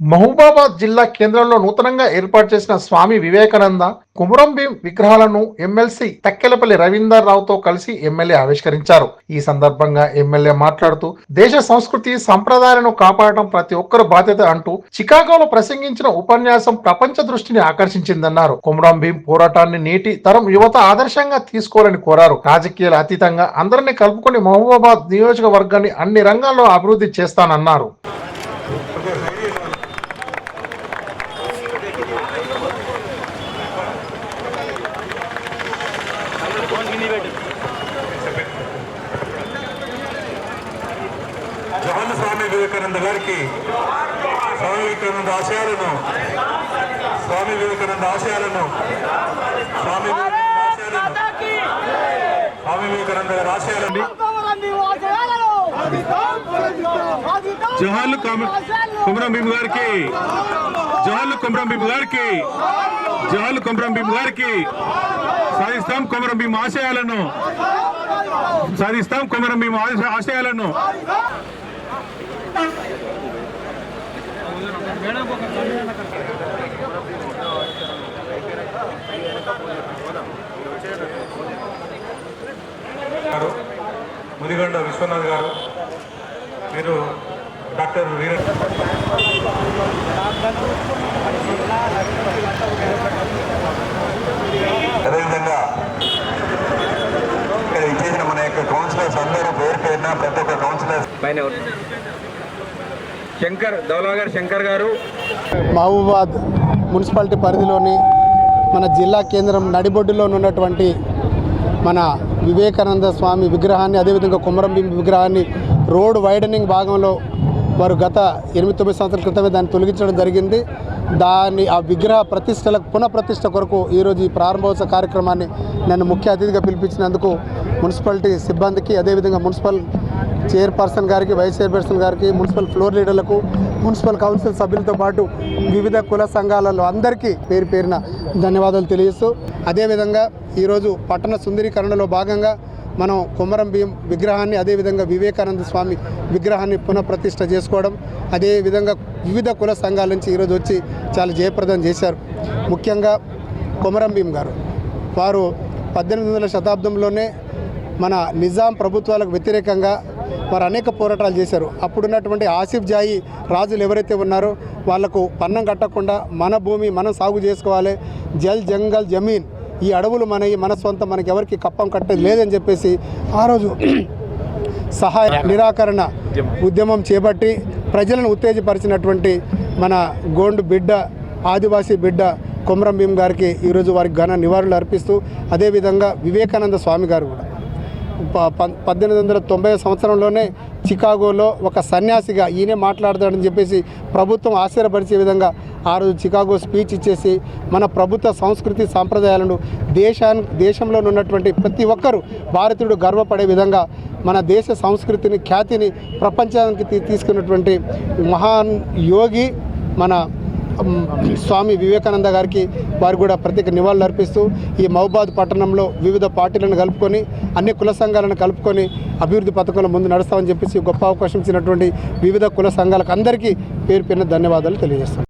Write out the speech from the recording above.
మహబూబాబాద్ జిల్లా కేంద్రంలో నూతనంగా ఏర్పాటు చేసిన స్వామి వివేకానంద కుమురం భీం విగ్రహాలను ఎమ్మెల్సీ తక్కెలపల్లి రవీందర్ రావుతో కలిసి ఎమ్మెల్యే ఆవిష్కరించారు. ఈ సందర్భంగా ఎమ్మెల్యే మాట్లాడుతూ దేశ సంస్కృతి సంప్రదాయాలను కాపాడటం ప్రతి ఒక్కరు బాధ్యత అంటూ చికాగోలో ప్రసంగించిన ఉపన్యాసం ప్రపంచ దృష్టిని ఆకర్షించిందన్నారు. కుమురం భీం పోరాటాన్ని నేటి తరం యువత ఆదర్శంగా తీసుకోవాలని కోరారు. రాజకీయాల అతీతంగా అందరినీ కలుపుకొని మహబూబాబాద్ నియోజకవర్గాన్ని అన్ని రంగాల్లో అభివృద్ధి చేస్తానన్నారు. వివేకానంద గారికి స్వామి వివేకానంద ఆశయాలను స్వామి వివేకానంద ఆశయాలను స్వామి వివేకానంద ఆశయాలను స్వామి వివేకానంద గారి ఆశయాలండి జవహర్లు కుమరం భీమ్ గారికి జవహర్లు కుమరం భీమ్ గారికి జవహర్లు కుమరం భీమ్ గారికి సాధిస్తాం కుమరం భీమ్ ఆశయాలను సాధిస్తాం కుమరం భీమ్ ఆశ- ఆశయాలను. గారు ముదిగొండ విశ్వనాథ్ గారు మీరు డాక్టర్ వీర అదేవిధంగా ఇక్కడ ఇచ్చేసిన మన యొక్క కౌన్సిలర్స్ అందరూ పేరు పేరున ప్రతి ఒక్క కౌన్సిలర్స్? శంకర్ దౌలాగర్ శంకర్ గారు. మహబూబాద్ మున్సిపాలిటీ పరిధిలోని మన జిల్లా కేంద్రం నడిబొడ్డులో ఉన్నటువంటి మన వివేకానంద స్వామి విగ్రహాన్ని అదేవిధంగా కుమరం విగ్రహాన్ని రోడ్ వైడనింగ్ భాగంలో వారు గత ఎనిమిది తొమ్మిది సంవత్సరాల క్రితమే దాన్ని తొలగించడం జరిగింది. దాన్ని ఆ విగ్రహ ప్రతిష్టలకు పునఃప్రతిష్ఠ కొరకు ఈరోజు ఈ ప్రారంభోత్సవ కార్యక్రమాన్ని నన్ను ముఖ్య అతిథిగా పిలిపించినందుకు మున్సిపాలిటీ సిబ్బందికి అదేవిధంగా మున్సిపల్ చైర్పర్సన్ గారికి వైస్ చైర్పర్సన్ గారికి మున్సిపల్ ఫ్లోర్ లీడర్లకు మున్సిపల్ కౌన్సిల్ సభ్యులతో పాటు వివిధ కుల సంఘాలలో అందరికీ పేరు పేరిన ధన్యవాదాలు తెలియజేస్తూ అదేవిధంగా ఈరోజు పట్టణ సుందరీకరణలో భాగంగా మనం కుమ్మరం భీం విగ్రహాన్ని అదేవిధంగా వివేకానంద స్వామి విగ్రహాన్ని పునఃప్రతిష్ఠ చేసుకోవడం అదేవిధంగా వివిధ కుల సంఘాల నుంచి ఈరోజు వచ్చి చాలా జయప్రదం చేశారు. ముఖ్యంగా కొమరం భీం గారు. వారు పద్దెనిమిది వందల శతాబ్దంలోనే మన నిజాం ప్రభుత్వాలకు వ్యతిరేకంగా వారు అనేక పోరాటాలు చేశారు. అప్పుడున్నటువంటి ఆసిఫ్ జాయి రాజులు ఎవరైతే ఉన్నారో వాళ్ళకు పన్నం కట్టకుండా మన భూమి మనం సాగు చేసుకోవాలి. జల్ జంగల్ జమీన్ ఈ అడవులు మనవి మన సొంతం మనకి ఎవరికి కప్పం కట్టేది లేదని చెప్పేసి ఆ రోజు సహాయ నిరాకరణ ఉద్యమం చేపట్టి ప్రజలను ఉత్తేజపరిచినటువంటి మన గోండు బిడ్డ ఆదివాసీ బిడ్డ కొమరం భీం గారికి ఈరోజు వారికి ఘన నివాళులు అర్పిస్తూ అదేవిధంగా వివేకానంద స్వామి గారు కూడా. పద్దెనిమిది వందల తొంభై సంవత్సరంలోనే చికాగోలో ఒక సన్యాసిగా ఈయనే మాట్లాడతాడని చెప్పేసి ప్రభుత్వం ఆశ్చర్యపరిచే విధంగా ఆ రోజు చికాగో స్పీచ్ ఇచ్చేసి మన ప్రభుత్వ సంస్కృతి సాంప్రదాయాలను దేశానికి దేశంలో ఉన్నటువంటి ప్రతి ఒక్కరూ భారతీయుడు గర్వపడే విధంగా మన దేశ సంస్కృతిని ఖ్యాతిని ప్రపంచానికి తీ- తీసుకున్నటువంటి మహాన్ యోగి మన స్వామి వివేకానంద గారికి వారు కూడా ప్రత్యేక నివాళులు అర్పిస్తూ ఈ మహబాద్ పట్టణంలో వివిధ పార్టీలను కలుపుకొని అన్ని కుల సంఘాలను కలుపుకొని అభివృద్ధి పథకంలో ముందు నడుస్తామని చెప్పేసి గొప్ప అవకాశం ఇచ్చినటువంటి వివిధ కుల సంఘాలకు అందరికీ పేరు పేరున ధన్యవాదాలు తెలియజేస్తాను.